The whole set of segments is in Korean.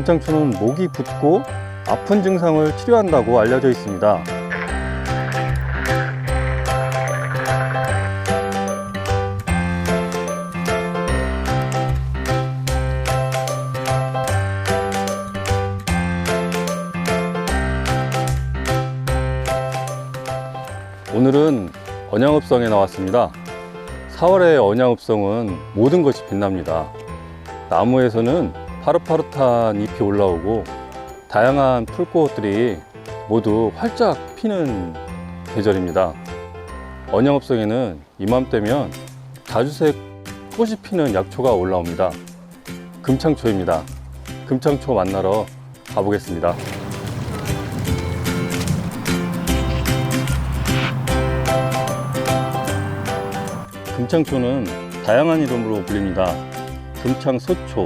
금창초는 목이 붓고 아픈 증상을 치료한다고 알려져 있습니다. 오늘은 언양읍성에 나왔습니다. 4월의 언양읍성은 모든 것이 빛납니다. 나무에서는 파릇파릇한 잎이 올라오고 다양한 풀꽃들이 모두 활짝 피는 계절입니다. 언양읍성에는 이맘때면 자주색 꽃이 피는 약초가 올라옵니다. 금창초입니다. 금창초 만나러 가보겠습니다. 금창초는 다양한 이름으로 불립니다. 금창소초,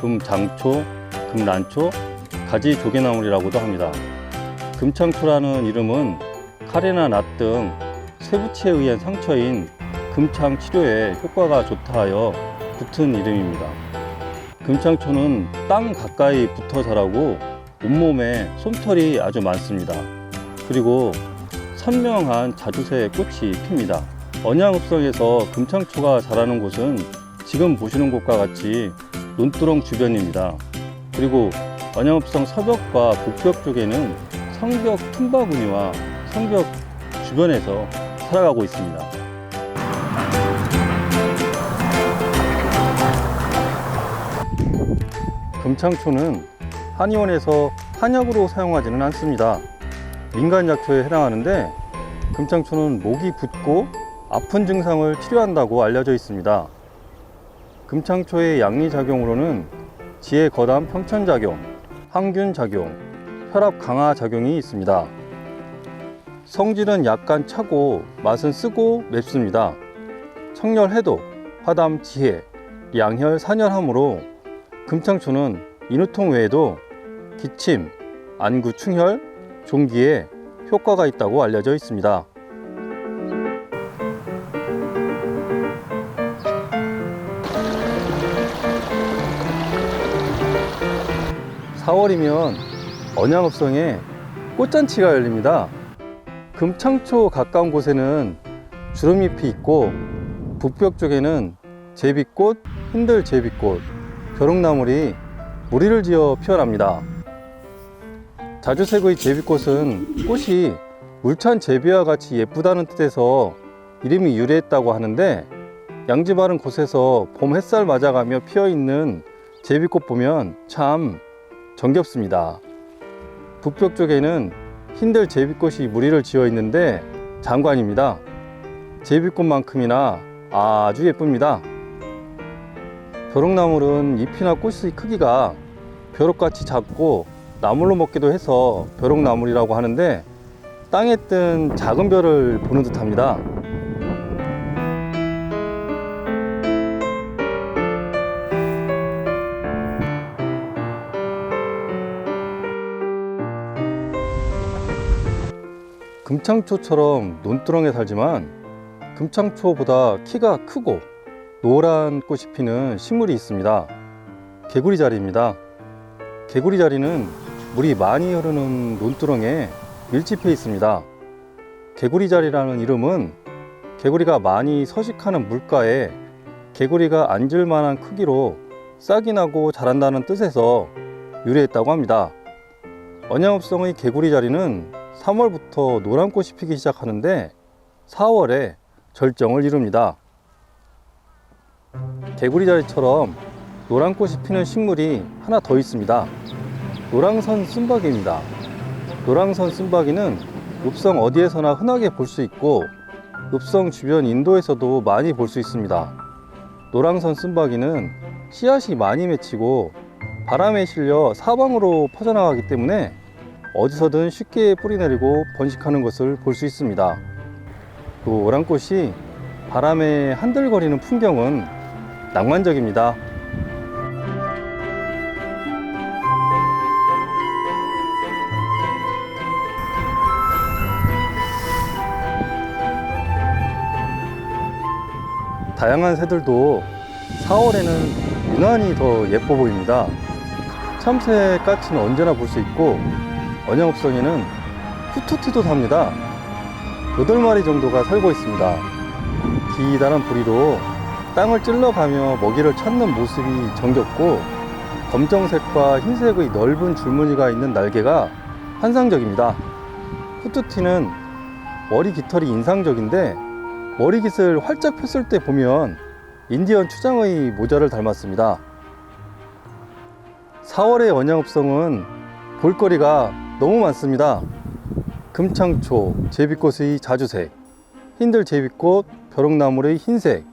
금장초, 금란초, 가지 조개나물이라고도 합니다. 금창초라는 이름은 칼이나 낫등 쇠붙이에 의한 상처인 금창 치료에 효과가 좋다 하여 붙은 이름입니다. 금창초는 땅 가까이 붙어 자라고 온몸에 솜털이 아주 많습니다. 그리고 선명한 자주새 꽃이 핍니다. 언양읍성에서 금창초가 자라는 곳은 지금 보시는 곳과 같이 논두렁 주변입니다. 그리고 언양읍성 서벽과 북벽 쪽에는 성벽 tum바구니와 성벽 주변에서 살아가고 있습니다. 금창초는 한의원에서 한약으로 사용하지는 않습니다. 민간 약초에 해당하는데 금창초는 목이 붓고 아픈 증상을 치료한다고 알려져 있습니다. 금창초의 양리 작용으로는 지혜 거담 평천 작용, 항균 작용, 혈압 강화 작용이 있습니다. 성질은 약간 차고 맛은 쓰고 맵습니다. 청열 해독, 화담 지혜, 양혈 산열하므로 금창초는 인후통 외에도 기침, 안구 충혈, 종기에 효과가 있다고 알려져 있습니다. 4월이면 언양읍성에 꽃잔치가 열립니다. 금창초 가까운 곳에는 주름잎이 있고 북벽 쪽에는 제비꽃, 흔들 제비꽃, 벼룩나물이 무리를 지어 피어납니다. 자주색의 제비꽃은 꽃이 물찬 제비와 같이 예쁘다는 뜻에서 이름이 유래했다고 하는데 양지 바른 곳에서 봄 햇살 맞아가며 피어 있는 제비꽃 보면 참 정겹습니다. 북벽 쪽에는 흰들 제비꽃이 무리를 지어 있는데 장관입니다. 제비꽃만큼이나 아주 예쁩니다. 벼룩나물은 잎이나 꽃의 크기가 벼룩같이 작고 나물로 먹기도 해서 벼룩나물이라고 하는데 땅에 뜬 작은 별을 보는 듯합니다. 금창초처럼 논두렁에 살지만 금창초보다 키가 크고 노란 꽃이 피는 식물이 있습니다. 개구리 자리입니다. 개구리 자리는 물이 많이 흐르는 논두렁에 밀집해 있습니다. 개구리 자리라는 이름은 개구리가 많이 서식하는 물가에 개구리가 앉을 만한 크기로 싹이 나고 자란다는 뜻에서 유래했다고 합니다. 언양읍성의 개구리 자리는 3월부터 노란 꽃이 피기 시작하는데 4월에 절정을 이룹니다. 개구리 자리처럼 노란 꽃이 피는 식물이 하나 더 있습니다. 노랑선 쓴바귀입니다. 노랑선 쓴바귀는 읍성 어디에서나 흔하게 볼 수 있고 읍성 주변 인도에서도 많이 볼 수 있습니다. 노랑선 쓴바귀는 씨앗이 많이 맺히고 바람에 실려 사방으로 퍼져나가기 때문에 어디서든 쉽게 뿌리 내리고 번식하는 것을 볼 수 있습니다. 노란 꽃이 바람에 한들거리는 풍경은 낭만적입니다. 다양한 새들도 4월에는 유난히 더 예뻐 보입니다. 참새 까치는 언제나 볼 수 있고 언양읍성에는 후투티도 삽니다. 8마리 정도가 살고 있습니다. 기다란 부리로 땅을 찔러가며 먹이를 찾는 모습이 정겹고 검정색과 흰색의 넓은 줄무늬가 있는 날개가 환상적입니다. 후투티는 머리 깃털이 인상적인데 머리 깃을 활짝 폈을 때 보면 인디언 추장의 모자를 닮았습니다. 4월의 언양읍성은 볼거리가 너무 많습니다. 금창초, 제비꽃의 자주색, 흰들 제비꽃, 벼룩나물의 흰색,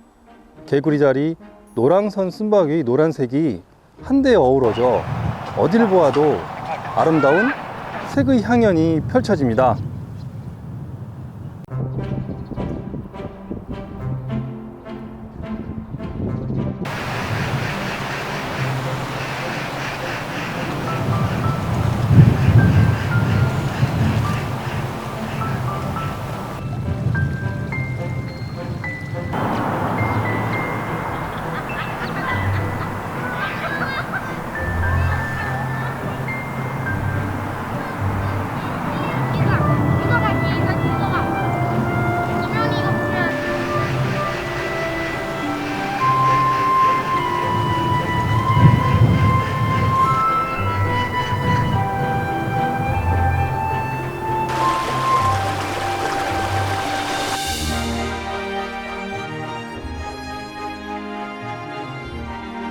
개구리 자리, 노랑선 쓴박의 노란색이 한데에 어우러져 어딜 보아도 아름다운 색의 향연이 펼쳐집니다.